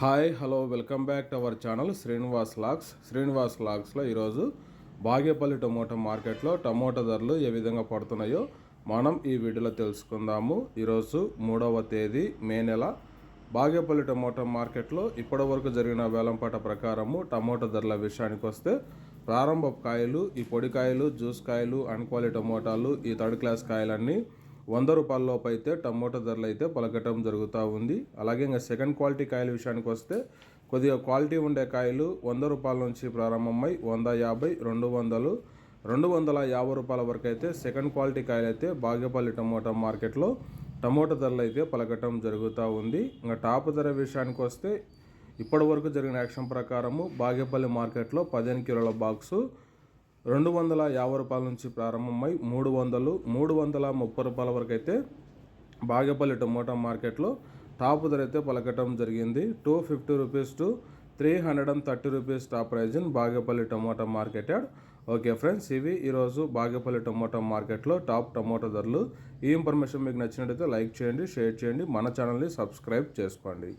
Hi hello welcome back to our channel Srinivas lakhs Srinivas లాక్స్లో ఈరోజు Bagepalli tomato మార్కెట్లో టమోటా ధరలు ఏ విధంగా పడుతున్నాయో మనం ఈ వీడియోలో తెలుసుకుందాము. ఈరోజు మూడవ తేదీ మే నెల. బాగేపల్లి టమోటా మార్కెట్లో ఇప్పటి వరకు జరిగిన వేలంపాట ప్రకారము టమోటా ధరల విషయానికి వస్తే ప్రారంభ కాయలు ఈ పొడి కాయలు జ్యూస్ కాయలు అన్క్వాలిటీ టమోటాలు ఈ థర్డ్ క్లాస్ కాయలన్నీ వంద రూపాయల లోపు అయితే టమోటా ధరలు అయితే పలకటం జరుగుతూ ఉంది. అలాగే ఇంకా సెకండ్ క్వాలిటీ కాయల విషయానికి వస్తే కొద్దిగా క్వాలిటీ ఉండే కాయలు వంద రూపాయల నుంచి ప్రారంభమై వంద యాభై రెండు వందలు రెండు వందల యాభై రూపాయల వరకు అయితే సెకండ్ క్వాలిటీ కాయలు అయితే బాగేపల్లి టమోటా మార్కెట్లో టమోటా ధరలు అయితే పలకటం జరుగుతూ ఉంది. ఇంకా టాప్ ధర విషయానికి వస్తే ఇప్పటి వరకు జరిగిన యాక్షన్ ప్రకారము బాగేపల్లి మార్కెట్లో పదిహేను కిలోల బాక్సు రెండు వందల యాభై రూపాయల నుంచి ప్రారంభమై మూడు వందలు మూడు వందల ముప్పై రూపాయల వరకు అయితే బాగేపల్లి టమోటా మార్కెట్లో టాప్ ధర అయితే పలకటం జరిగింది. Two fifty rupees to three hundred and thirty rupees top price in Bagepalli tomato market yard. Okay friends ఇవి ఈరోజు బాగేపల్లి టమోటా మార్కెట్లో టాప్ టమోటా ధరలు. ఈ ఇన్ఫర్మేషన్ మీకు నచ్చినట్టయితే లైక్ చేయండి షేర్ చేయండి. మన ఛానల్ని సబ్స్క్రైబ్ చేసుకోండి.